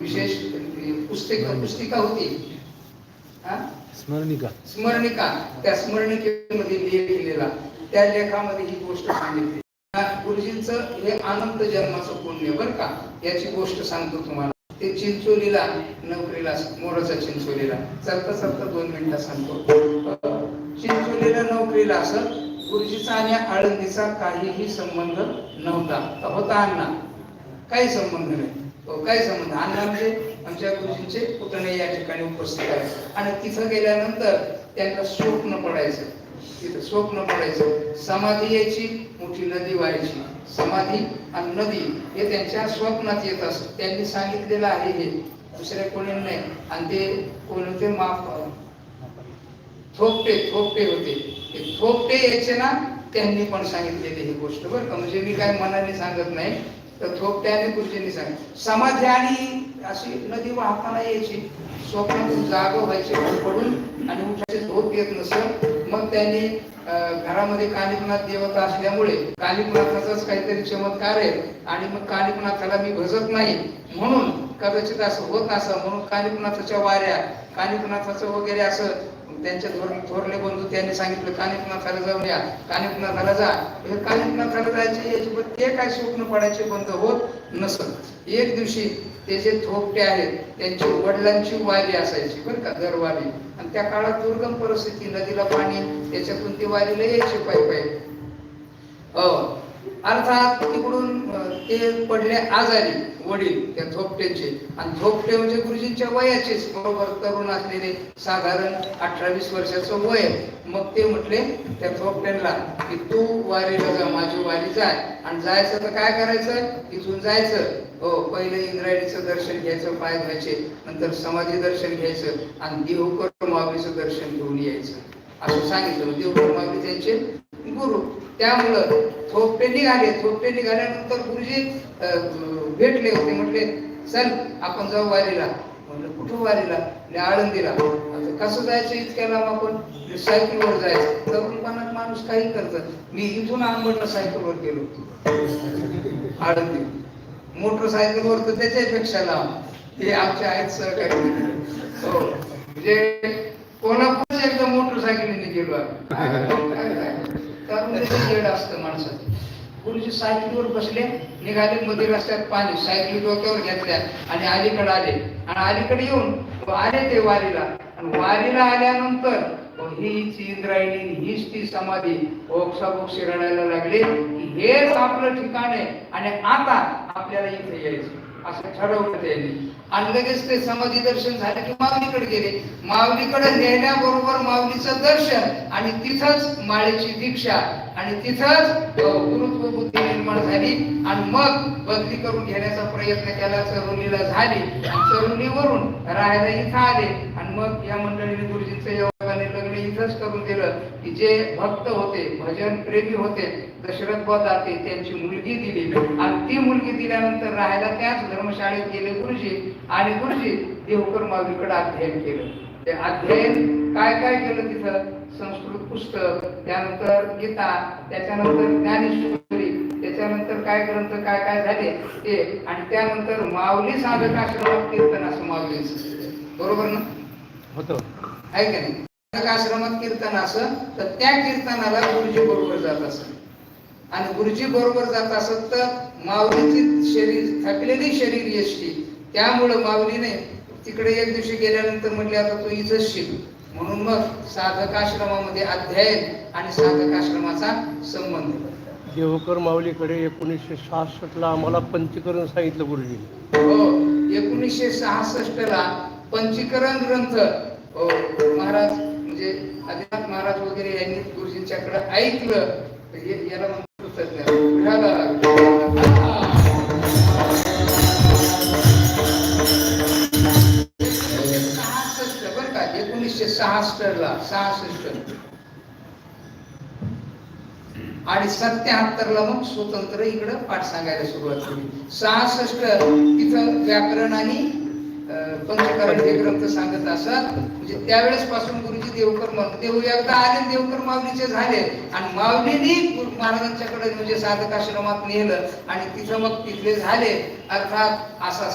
विशेष पुस्तक पुस्तिका होती? स्मरणिका. स्मरणिका. त्या स्मरणिकेमध्ये लेख लिहिलेला. त्या लेखामध्ये ही गोष्ट सांगितली. गुरुजींचं हे अनंत जन्माचं पुण्य बरं का? याची गोष्ट सांगतो तुम्हाला. ते चिंचोलीला नोकरीला मोराचा चिंचोलीला. चलता चलता दोन मिनिटं सांगतो. चिंचोलीला नोकरीला असं गुरुजीचा आणि आळंदीचा काहीही संबंध नव्हता. होता अण्णा? काही संबंध नाही. काय संबंध? अण्णा म्हणजे आमच्या गुरुजींचे पुतणे या ठिकाणी उपस्थित आहेत. आणि तिथं गेल्यानंतर त्यांना स्वप्न पडायचं. तिथं स्वप्न पडायचं. समाधी यायची मोठी नदी व्हायची. समाधी आणि नदी हे त्यांच्या स्वप्नात येत असत. त्यांनी सांगितलेलं आहे हे. दुसऱ्या कोणी नाही. आणि ते कोण होते? माफ थोपटे थोपटे होते. ते थोपटे यायचे ना त्यांनी पण सांगितलेली ही गोष्ट. बरं का? म्हणजे मी काय मनाने सांगत नाही. तर थोपट्याने गुरुजींनी सांगितलं समाधी आणि अशी नदी वाहताना यायची. स्वप्नातून जाग व्हायचे पडून आणि उठायचे झोप घेत नसत मग त्यांनी घरामध्ये कालिकनाथ देवता असल्यामुळे कालिकनाथाचाच काहीतरी चमत्कार आहे. आणि मग कालिकनाथाला मी भजत नाही. म्हणून कदाचित असं होत असं म्हणून कालिकनाथाच्या वाऱ्या कालिकनाथाचं वगैरे असं त्यांच्या थोरले बंधू त्यांनी सांगितलं कानिकनाथाला जाऊन या कानिकनाथाला जा. हे कानिकनाथाला जायचे याची पण ते काय स्वप्न पडायचे बंद होत नसत. एक दिवशी ते जे थोपटे आहेत त्यांची वडिलांची वारी असायची बरं का दरवारी. आणि त्या काळात दुर्गम परिस्थिती नदीला पाणी त्याच्यातून ती वारीला यायची पायी पायी अर्थात तिकडून ते पडले आजारी वडील त्या झोपट्याचे. आणि झोपटे म्हणजे गुरुजींच्या वयाचेच. बरोबर तरुण असलेले साधारण अठरा वीस वर्षाचं वय. मग ते म्हटले त्या झोपट्यांना की तू वारीला जा माझी वारी जाय. आणि जायचं तर काय करायचं? इथून जायचं. हो पहिले इंद्रायणीचं दर्शन घ्यायचं पाय घ्यायचे नंतर समाधी दर्शन घ्यायचं. आणि देवकर माऊलीचं दर्शन घेऊन यायचं. असं सांगितलं. देवकर माऊली त्यांचे गुरु. त्यामुळं थोपटे निघाले. थोपटे निघाल्यानंतर गुरुजी भेटले होते. म्हटले चल आपण जाऊ वारीला. म्हणलं कुठं वारीला? आळंदीला. आता कसं जायचं इतक्या लांब आपण? म्हणजे सायकलवर जायचं. तरुणपणात माणूस काही करत मी इथून आंबडला सायकलवर गेलो. आळंदी. मोटरसायकलवर तर त्याच्यापेक्षा लांब. हे आमच्या आहेत सहकारी. हो. म्हणजे कोल्हापूरच्या एकदा मोटरसायकलीने गेलो आम्ही. त्याचं येड असतं माणसाचं गुरुजी सायकलीवर बसले निघाले मध्ये रस्त्यात पाणी सायकली डोक्यावर घेतल्या आणि अलीकडे आले. आणि अलीकडे येऊन आले ते वारीला. आणि वारीला आल्यानंतर हीच इंद्रायणी हीच ती समाधी ओक्साबोक्षी रडायला लागले हेच आपलं ठिकाण आहे. आणि आता आपल्याला इथे यायचं असं ठरवलं त्यांनी. आणि लगेच ते समाधी दर्शन झाले की माऊलीकडे गेले. माऊलीकडे नेण्याबरोबर माऊलीचं दर्शन आणि तिथंच माळेची दीक्षा आणि तिथंच गुरुत्व बुद्धी निर्माण झाली. आणि मग बदली करून घेण्याचा प्रयत्न केला. चरुणीला झाली. चरुणीवरून राहायला इथं आले. आणि मग या मंडळीने गुरुजींचं योगाने लग्न इथंच करून दिलं की जे भक्त होते भजन प्रेमी होते दशरथ दाते त्यांची मुलगी मुलगी दिल्यानंतर राहायला त्याच धर्मशाळेत गेले गुरुजी आणि गुरुजी देवकर माऊलीकडे अध्ययन केलं. ते अध्ययन काय काय केलं तिथं? संस्कृत पुस्तक त्यानंतर गीता त्याच्यानंतर ज्ञानेश्वरी त्याच्यानंतर काय ग्रंथ काय काय झाले ते आणि त्यानंतर माऊली साधक आश्रमात कीर्तन असं माऊलीचं बरोबर ना? होतं. आहे का नाही? साधक आश्रमात कीर्तन असं तर त्या कीर्तनाला गुरुजी बरोबर जात असत. आणि गुरुजी बरोबर जात असत तर माऊलीची शरीर थकलेली शरीर यष्टी. त्यामुळं माऊलीने तिकडे एक दिवशी गेल्यानंतर म्हटले आता तू इथंच शिक. म्हणून मग साधक आश्रमामध्ये अध्ययन आणि साधक आश्रमाचा संबंध. देवकर माऊलीकडे एकोणीसशे सहासष्टला आम्हाला पंचकरण सांगितलं गुरुजी हो एकोणीसशे सहासष्ट ला पंचीकरण ग्रंथ हो, महाराज म्हणजे आदिनाथ महाराज वगैरे यांनी गुरुजींच्याकडे ऐकलं. याला सहासष्ट बर का एकोणीसशे सहासष्ट ला सहासष्ट आणि सत्याहत्तर ला मग स्वतंत्र इकडं पाठ सांगायला सुरुवात केली. सहासष्ट तिथं व्याकरण आणि पंचकरण हे ग्रंथ सांगत असत. म्हणजे त्यावेळेस पासून गुरुजी देवकर मा- देव एकदा आले देवकर माऊलीचे झाले. आणि माऊलीनी गुरु महाराजांच्याकडे म्हणजे साधक आश्रमात नेलं आणि तिथं मग तिथले झाले. अर्थात असा